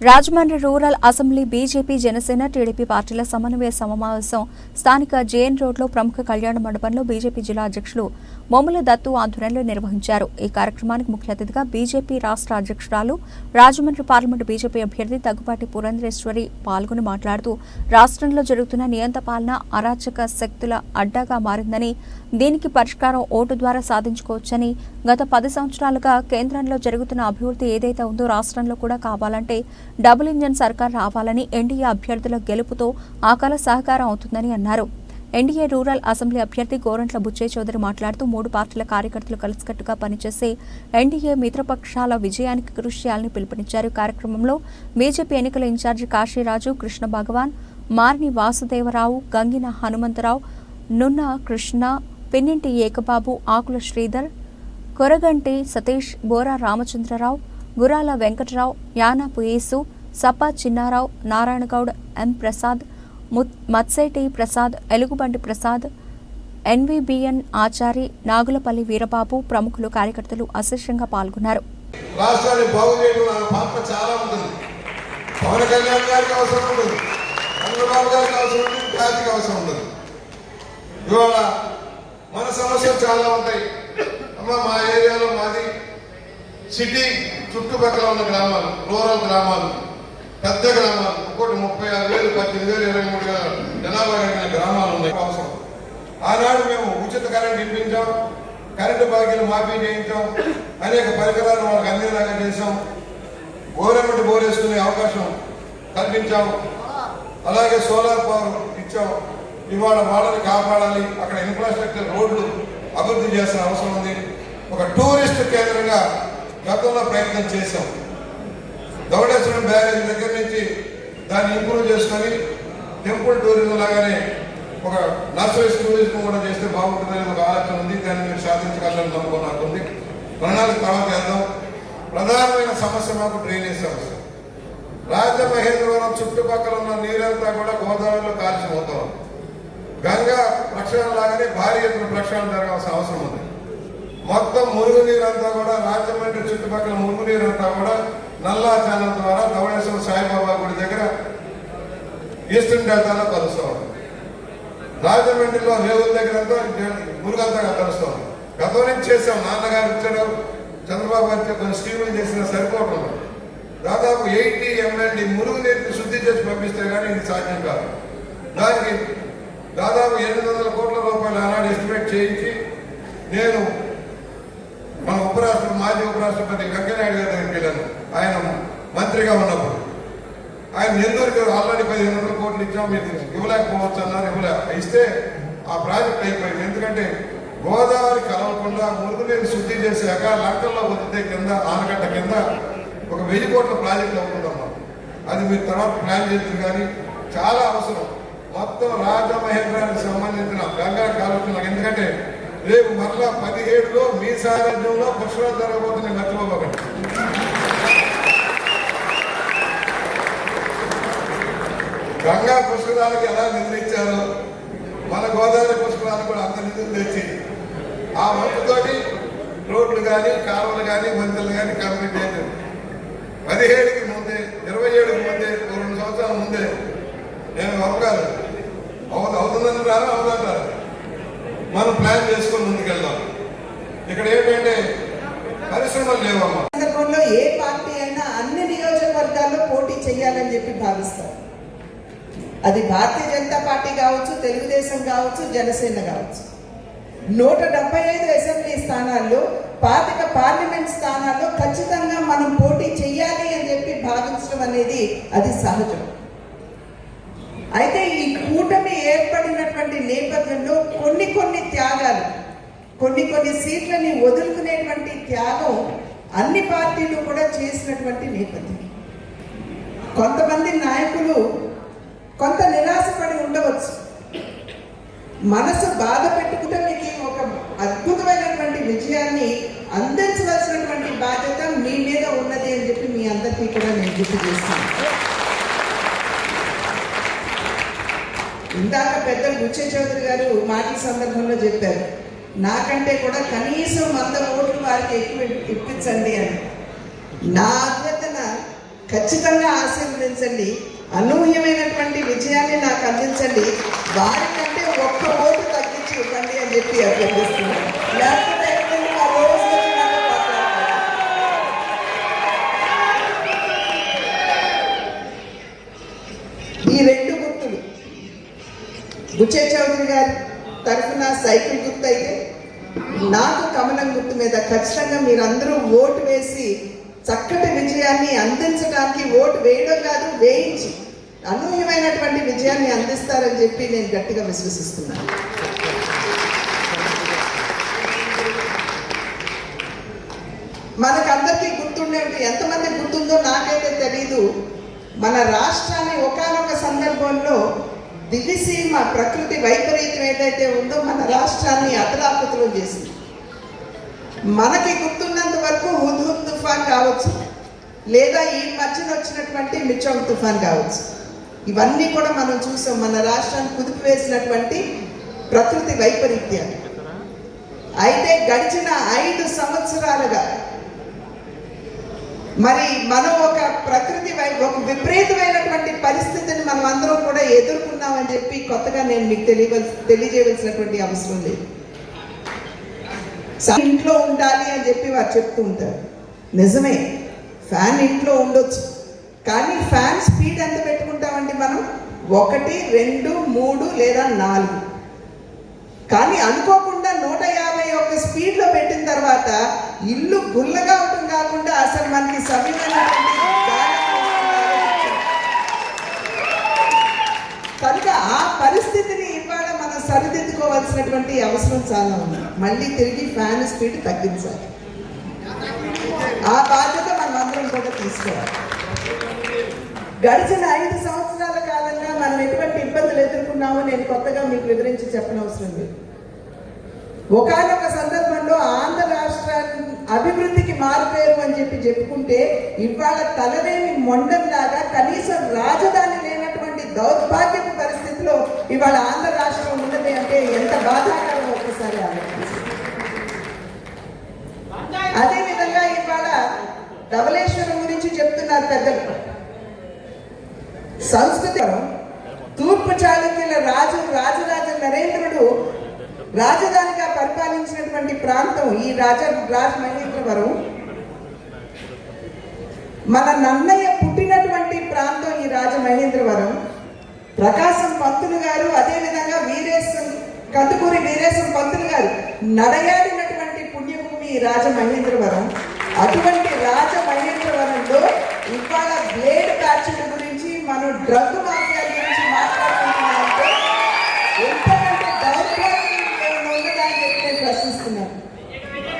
Rajahmundry rural assembly BJP Janasena TDP పార్టీల సమన్వయ సమావేశం స్థానిక జేఎన్ రోడ్లో ప్రముఖ కళ్యాణ మండపంలో బీజేపీ జిల్లా అధ్యక్షులు మొమ్మల దత్తు ఆధ్వర్యంలో నిర్వహించారు. ఈ కార్యక్రమానికి ముఖ్య అతిథిగా బీజేపీ రాష్ట్ర అధ్యక్షురాలు రాజమండ్రి పార్లమెంటు బీజేపీ అభ్యర్థి దగ్గుపాటి పురంధరేశ్వరి పాల్గొని మాట్లాడుతూ రాష్ట్రంలో జరుగుతున్న నియంత పాలన అరాచక శక్తుల అడ్డాగా మారిందని దీనికి పరిష్కారం ఓటు ద్వారా సాధించుకోవచ్చని గత పది సంవత్సరాలుగా కేంద్రంలో జరుగుతున్న అభివృద్ధి ఏదైతే ఉందో రాష్ట్రంలో కూడా కావాలంటే డబుల్ ఇంజన్ సర్కార్ రావాలని ఎన్డీఏ అభ్యర్థుల గెలుపుతో ఆ సహకారం అవుతుందని అన్నారు. ఎన్డీఏ రూరల్ అసెంబ్లీ అభ్యర్థి గోరంట్ల బుచ్చయ్య చౌదరి మాట్లాడుతూ మూడు పార్టీల కార్యకర్తలు కలిసికట్టుగా పనిచేసే ఎన్డీఏ మిత్రపక్షాల విజయానికి కృషి చేయాలని పిలుపునిచ్చారు. ఈ కార్యక్రమంలో బీజేపీ ఎన్నికల in charge Kasiraju Krishna Bhagavan Marni Vasudevarao Gangina Hanumantharao Nunna Krishna Pinninti Ekababu Akula Sridhar Koraganti Satish Bora Ramachandrarao Gurala Venkatarao Yanapu Yesu Sapa Chinnarao Narayanagoud M Prasad ముత్- Mathseti Prasad Elugubanti Prasad ఎన్వీబీఎన్ Achari Nagulapalli Veerababu ప్రముఖులు కార్యకర్తలు అశేషంగా పాల్గొన్నారు. రాష్ట్రాన్ని బాగు పాత్ర చాలా ఉంటుంది. పవన్ కళ్యాణ్ గారికి అవసరం ఉంటుంది చంద్రబాబు గారికి అవసరం ఉంటుంది జాతికి అవసరం ఉంటుంది ఇవాళ మన సమస్యలు చాలా ఉంటాయి. అమ్మ మా ఏరియాలో మాది సిటీ చుట్టుపక్కల ఉన్న గ్రామాలు రూరల్ గ్రామాలు పెద్ద గ్రామాలు ఒకటి ముప్పై ఆరు వేలు పద్దెనిమిది వేలు ఇరవై మూడు వేల జనాభా కలిగిన గ్రామాలు ఉన్నాయి. అవసరం. ఆనాడు మేము ఉచిత కరెంట్ ఇప్పించాం కరెంటు బాకీలు మాఫీ చేయించాం అనేక పరికరాలు వాళ్ళకి అందేలాగా చేశాం. గవర్నమెంట్ బోరేసుకునే అవకాశం కల్పించాం. అలాగే సోలార్ పవర్ ఇచ్చాం. ఇవాళ వాళ్ళని కాపాడాలి అక్కడ ఇన్ఫ్రాస్ట్రక్చర్ రోడ్లు అభివృద్ధి చేసిన అవసరం ఉంది. ఒక టూరిస్ట్ కేంద్రంగా గతంలో ప్రయత్నం చేశాం. దౌడేశ్వరం బ్యారేజ్ దగ్గర నుంచి దాన్ని ఇంప్రూవ్ చేసుకొని టెంపుల్ టూరిజం లాగానే ఒక నర్సరీస్ టూరిజం కూడా చేస్తే బాగుంటుందని ఒక ఆలోచన ఉంది. దాన్ని మీరు సాధించగలని నమ్మకం నాకు ఉంది. ప్రణాళిక తర్వాత వెళ్దాం. ప్రధానమైన సమస్య మాకు డ్రైనేజ్ సమస్య. రాజమహేంద్రవరం చుట్టుపక్కల ఉన్న నీరంతా కూడా గోదావరిలో కాల్చిపోతాం గంగా ప్రక్షాళన లాగానే భారీ ఎత్తున ప్రక్షాళన జరగాల్సిన అవసరం ఉంది. మొత్తం మురుగునీరంతా కూడా రాజమండ్రి చుట్టుపక్కల మురుగునీరంతా కూడా నల్లా ఛానల్ ద్వారా ధవళేశ్వర సాయిబాబా గుడి దగ్గర ఈస్టర్న్ డెల్టాలో కలుస్తూ ఉంది రాజమండ్రిలో రేవుల దగ్గర అంతా మురుగంతా కలుస్తూ ఉంది గతం నుంచి చేసాం నాన్నగారు ఇచ్చాడు చంద్రబాబు గారు కొన్ని స్కీములు చేసిన సరిపోవటం దాదాపు ఎయిటీ ఎంఎల్డి మురుగునీటిని శుద్ధి చేసి పంపిస్తే కానీ ఇది సాధ్యం కాదు. దానికి దాదాపు ఎనిమిది వందల కోట్ల రూపాయలు ఆనాడు ఎస్టిమేట్ చేయించి నేను ఉపరాష్ట్రపతి వెంకయ్యనాయుడు గారి దగ్గరికి వెళ్ళాను ఆయన మంత్రిగా ఉన్నప్పుడు. ఆయన నెల్లూరుకి ఆల్రెడీ పదిహేను వందల కోట్లు ఇచ్చాం మీరు ఇవ్వలేకపోవచ్చు అన్నారు ఇవ్వలే. ఇస్తే ఆ ప్రాజెక్ట్ అయిపోయింది. ఎందుకంటే గోదావరి కలవకుండా మురుగునీరు శుద్ధి చేశాక లంకల్లో వదిలితే కింద ఆనకట్ట కింద ఒక వెయ్యి కోట్ల ప్రాజెక్ట్ అవుతుందమ్మా. అది మీరు తర్వాత ప్లాన్ చేద్దరు కానీ చాలా అవసరం. మొత్తం రాజమహేంద్రానికి సంబంధించిన గంగా కాలుష్యం నాకు రేపు మరలా పదిహేడులో మీ సారథ్యంలో పుష్కరాలు జరగబోతున్నాయి మర్చిపోకండి గంగా పుష్కరాలకు ఎలా నిధులు ఇచ్చారో మన గోదావరి పుష్కరాలకు కూడా అంత నిధులు తెచ్చి ఆ వంతుతోటి రోడ్లు కానీ కాలువలు కానీ వంతెలు కానీ కంప్లీట్ చేయలేదు పదిహేడుకి ముందే ఇరవై ఏడుకి ముందే రెండు సంవత్సరాల ముందే నేను అవగాను అవుతుందని రాను అవుతుంటారు మనం ప్లాన్ చేసుకొని ముందుకెళ్దాం. ఇక్కడ ఏంటంటే పరిశ్రమలు లేవమ్మా. సందర్భంలో ఏ పార్టీ అయినా అన్ని నియోజకవర్గాల్లో పోటీ చేయాలని చెప్పి భావిస్తారు అది భారతీయ జనతా పార్టీ కావచ్చు తెలుగుదేశం కావచ్చు జనసేన కావచ్చు. నూట డెబ్బై ఐదు అసెంబ్లీ స్థానాల్లో పాతిక పార్లమెంట్ స్థానాల్లో ఖచ్చితంగా మనం పోటీ చేయాలి అని చెప్పి భావించడం అనేది అది సహజం. అయితే ఈ కూటమి ఏర్పడినటువంటి నేపథ్యం కొన్ని కొన్ని త్యాగాలు కొన్ని కొన్ని సీట్లని వదులుకునేటువంటి త్యాగం అన్ని పార్టీలు కూడా చేసినటువంటి నేపథ్యం. కొంతమంది నాయకులు కొంత నిరాశపడి ఉండవచ్చు. మనసు బాధ పెట్టుకుంటే మీకు ఒక అద్భుతమైనటువంటి విజయాన్ని అందించవలసినటువంటి బాధ్యత మీ మీద ఉన్నది అని చెప్పి మీ అందరికీ కూడా నేను గుర్తు చేస్తాను ఇందాక పెద్దలు బుచ్చే చౌదరి గారు మాటల సందర్భంలో చెప్పారు నాకంటే కూడా కనీసం వంద ఓట్లు వారికి ఎక్కువ ఇప్పించండి అని. నా అభ్యర్థన ఖచ్చితంగా ఆశీర్వదించండి అనూహ్యమైనటువంటి విజయాన్ని నాకు అందించండి వారికంటే ఒక్క ఓటు తగ్గించి ఇవ్వండి అని చెప్పి అభ్యర్థిస్తున్నాను. సైకిల్ గుర్తు అయితే నాకు కమలం గుర్తు మీద ఖచ్చితంగా మీరందరూ ఓటు వేసి చక్కటి విజయాన్ని అందించడానికి ఓటు వేయడం కాదు వేయించి అనూహ్యమైనటువంటి విజయాన్ని అందిస్తారని చెప్పి నేను గట్టిగా విశ్వసిస్తున్నాను. మనకందరికీ గుర్తుండే ఎంతమంది గుర్తుందో నాకైతే తెలీదు. మన రాష్ట్రాన్ని ఒకనొక సందర్భంలో దివిసీమ ప్రకృతి వైపరీత్యం ఏదైతే ఉందో మన రాష్ట్రాన్ని అతలాకుతలం చేసింది. మనకి గుర్తున్నంత వరకు హుద్హుద్ తుఫాన్ కావచ్చు లేదా ఈ మధ్యన వచ్చినటువంటి మిచోంగ్ తుఫాన్ కావచ్చు. ఇవన్నీ కూడా మనం చూసాం మన రాష్ట్రాన్ని కుదిపి వేసినటువంటి ప్రకృతి వైపరీత్యాలు. అయితే గడిచిన ఐదు సంవత్సరాలుగా మరి మనం ఒక ప్రకృతి ఒక విపరీతమైనటువంటి పరిస్థితిని మనం అందరం కూడా ఎదుర్కొన్నామని చెప్పి కొత్తగా నేను మీకు తెలియవలసి తెలియజేయవలసినటువంటి అవసరం లేదు. ఇంట్లో ఉండాలి అని చెప్పి వారు చెప్తూ ఉంటారు. నిజమే ఫ్యాన్ ఇంట్లో ఉండొచ్చు. కానీ ఫ్యాన్ స్పీడ్ ఎంత పెట్టుకుంటామండి మనం? ఒకటి రెండు మూడు లేదా నాలుగు. కానీ అనుకోకుండా నూట యాభై ఒక్క స్పీడ్లో పెట్టిన తర్వాత ఇల్లు గుల్లగా కాకుండా అసలు మనకి సవ్యమైనటువంటి కనుక ఆ పరిస్థితిని ఇవాళ మనం సరిదిద్దుకోవాల్సినటువంటి అవసరం చాలా ఉంది. మళ్ళీ తిరిగి ఫ్యాన్ స్పీడ్ తగ్గించాలి. ఆ బాధ్యత మనం అందరం కూడా తీసుకోవాలి. గడిచిన ఐదు సంవత్సరాల కాలంగా మనం ఎటువంటి ఇబ్బందులు ఎదుర్కొన్నామో నేను కొత్తగా మీకు వివరించి చెప్పనవసరం లేదు. ఒకనొక సందర్భంలో చెప్పుకుంటే ఇవాళ తలవేమి మొండంలాగా కనీసం రాజధాని లేనటువంటి దౌర్భాగ్యపు పరిస్థితిలో ఇవాళ ఆంధ్ర రాష్ట్రం ఉన్నది అంటే ఎంత బాధాకరం ఒక్కసారి అదే విధంగా ఇవాళ ధవలేశ్వరం గురించి చెప్తున్నారు పెద్దలు. సంస్కృతి తూర్పు చాళుక్యుల రాజు రాజరాజ నరేంద్రుడు రాజధానిగా పరిపాలించినటువంటి ప్రాంతం ఈ రాజ రాజమహేంద్రవరం మన నన్నయ్య పుట్టినటువంటి ప్రాంతం ఈ రాజమహేంద్రవరం. ప్రకాశం పంతులు గారు అదేవిధంగా వీరేశం కందుకూరి వీరేశం పంతులు గారు నడయాడినటువంటి పుణ్యభూమి ఈ రాజమహేంద్రవరం. అటువంటి రాజమహేంద్రవరంలో ఇవాళ బ్లేడ్ ప్యాచ్ల గురించి మనం డ్రగ్